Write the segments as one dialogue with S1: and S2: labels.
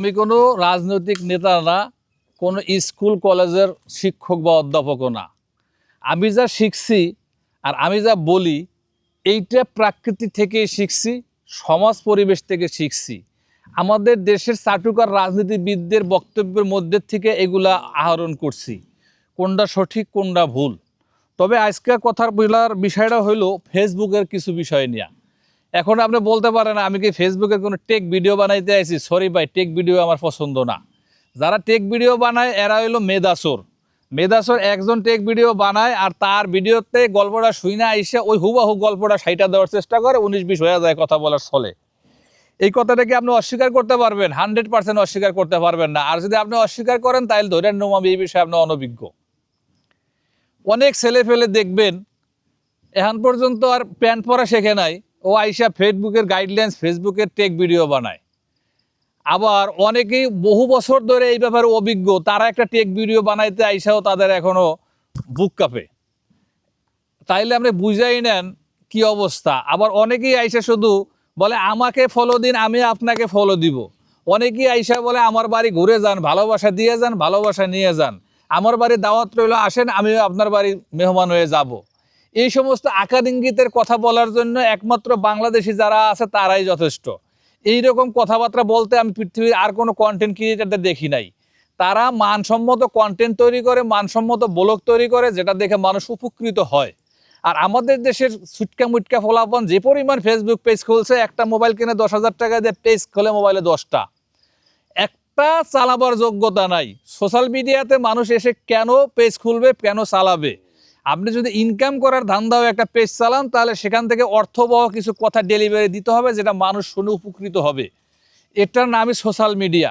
S1: আমি কোনো রাজনৈতিক নেতা না, কোনো স্কুল কলেজের শিক্ষক বা অধ্যাপকও না। আমি যা শিখছি আর আমি যা বলি, এইটা প্রাকৃতি থেকেই শিখছি, সমাজ পরিবেশ থেকে শিখছি। আমাদের দেশের চাটুকার রাজনীতিবিদদের বক্তব্যের মধ্যে থেকে এগুলা আহরণ করছি। কোনটা সঠিক, কোনটা ভুল? তবে আজকে কথার বলার বিষয়টা হইল ফেসবুকের কিছু বিষয় নিয়ে। এখন আপনি বলতে পারেন, আমি কি ফেসবুকে কোনো টেক ভিডিও বানাইতে আইছি? সরি ভাই টেক ভিডিও আমার পছন্দ না। যারা টেক ভিডিও বানায়, এরা হইল মেদাসর মেদাসর একজন টেক ভিডিও বানায় আর তার ভিডিওতে গল্পটা শুই না, আইসে ওই হুবাহু গল্পটা সাইটা দেওয়ার চেষ্টা করে, উনিশ বিশ হয়ে যায় কথা বলার চলে এই কথাটাকে আপনি অস্বীকার করতে পারবেন? হান্ড্রেড পার্সেন্ট অস্বীকার করতে পারবেন না। আর যদি আপনি অস্বীকার করেন তাহলে ধরেন নোম এই বিষয়ে আপনি অনভিজ্ঞ। অনেক ছেলে ফেলে দেখবেন, এখন পর্যন্ত আর প্যান্ট পরা শেখে নাই। ও আইসা ফেসবুকের গাইডলাইন্স ফেসবুকের টেক ভিডিও বানায়। আবার অনেকেই বহু বছর ধরে এই ব্যাপারে অভিজ্ঞ, তারা একটা টেক ভিডিও বানাইতে আইসাও তাদের এখনও বুক কাপে। তাইলে আপনি বুঝাই নেন কি অবস্থা। আবার অনেকেই আইসা শুধু বলে, আমাকে ফলো দিন, আমি আপনাকে ফলো দিব। অনেকেই আইসা বলে, আমার বাড়ি ঘুরে যান, ভালোবাসা দিয়ে যান, ভালোবাসা নিয়ে যান। আমার বাড়ি দাওয়াত রইল, আসেন আমি আপনার বাড়ি মেহমান হয়ে যাব। এই সমস্ত আকার ইঙ্গিতের কথা বলার জন্য একমাত্র বাংলাদেশি যারা আছে, তারাই যথেষ্ট। এই রকম কথাবার্তা বলতে আমি পৃথিবীর আর কোনো কন্টেন্ট ক্রিয়েটারদের দেখি নাই। তারা মানসম্মত কন্টেন্ট তৈরি করে, মানসম্মত ব্লগ তৈরি করে, যেটা দেখে মানুষ উপকৃত হয়। আর আমাদের দেশের ছুটকা মুটকা ফলাফল, যে পরিমাণ ফেসবুক পেজ খুলছে, একটা মোবাইল কিনে দশ হাজার টাকা দিয়ে পেজ খোলে মোবাইলে দশটা। একটা চালাবার যোগ্যতা নাই। সোশ্যাল মিডিয়াতে মানুষ এসে কেন পেজ খুলবে, কেন চালাবে? আপনি যদি ইনকাম করার ধান্দাও একটা পেজ চালান, তাহলে সেখান থেকে অর্থবহ কিছু কথা ডেলিভারি দিতে হবে, যেটা মানুষ শুনে উপকৃত হবে। এটার নামই সোশ্যাল মিডিয়া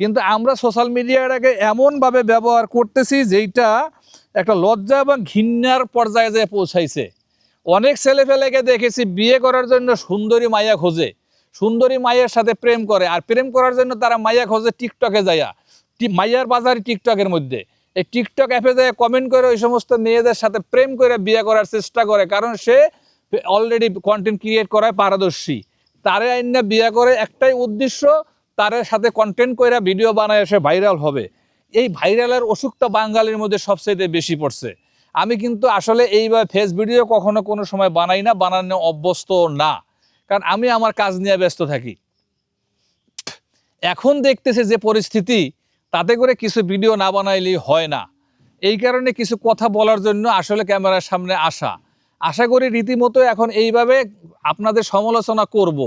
S1: কিন্তু আমরা সোশ্যাল মিডিয়াটাকে এমনভাবে ব্যবহার করতেছি, যেইটা একটা লজ্জা এবং ঘৃণার পর্যায়ে যেয়ে পৌঁছাইছে। অনেক ছেলে ফেলেকে দেখেছি বিয়ে করার জন্য সুন্দরী মায়া খোঁজে। সুন্দরী মাইয়ার সাথে প্রেম করে, আর প্রেম করার জন্য তারা মাইয়া খোঁজে টিকটকে যাইয়া। মাইয়ার বাজার টিকটকের মধ্যে। এই টিকটক অ্যাপে যায় কমেন্ট করে ওই সমস্ত মেয়েদের সাথে প্রেম করে বিয়ে করার চেষ্টা করে, কারণ সে অলরেডি কন্টেন্ট ক্রিয়েট করায় পারদর্শী। তারে আইনা বিয়ে করে একটাই উদ্দেশ্য, তার সাথে কন্টেন্ট করে ভিডিও বানায় সে ভাইরাল হবে। এই ভাইরালের অসুখটা বাঙালির মধ্যে সবচেয়ে বেশি পড়ছে। আমি কিন্তু আসলে এইভাবে ফেস ভিডিও কখনো কোনো সময় বানাই না, বানানো অভ্যস্ত না। কারণ আমি আমার কাজ নিয়ে ব্যস্ত থাকি। এখন দেখতেছে যে পরিস্থিতি তাতে করে কিছু ভিডিও না বানাইলেই হয় না। এই কারণে কিছু কথা বলার জন্য আসলে ক্যামেরার সামনে আসা। আশা করি রীতিমতো এখন এইভাবে আপনাদের সমালোচনা করব।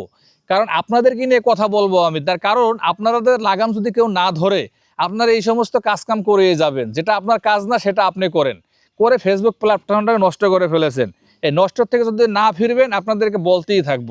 S1: কারণ আপনাদেরকে নিয়ে কথা বলব আমি। তার কারণ আপনাদের লাগাম যদি কেউ না ধরে, আপনারা এই সমস্ত কাজকাম করে যাবেন। যেটা আপনার কাজ না, সেটা আপনি করেন। করে ফেসবুক প্ল্যাটফর্মটা নষ্ট করে ফেলেছেন। এই নষ্ট থেকে যদি না ফিরবেন, আপনাদেরকে বলতেই থাকব।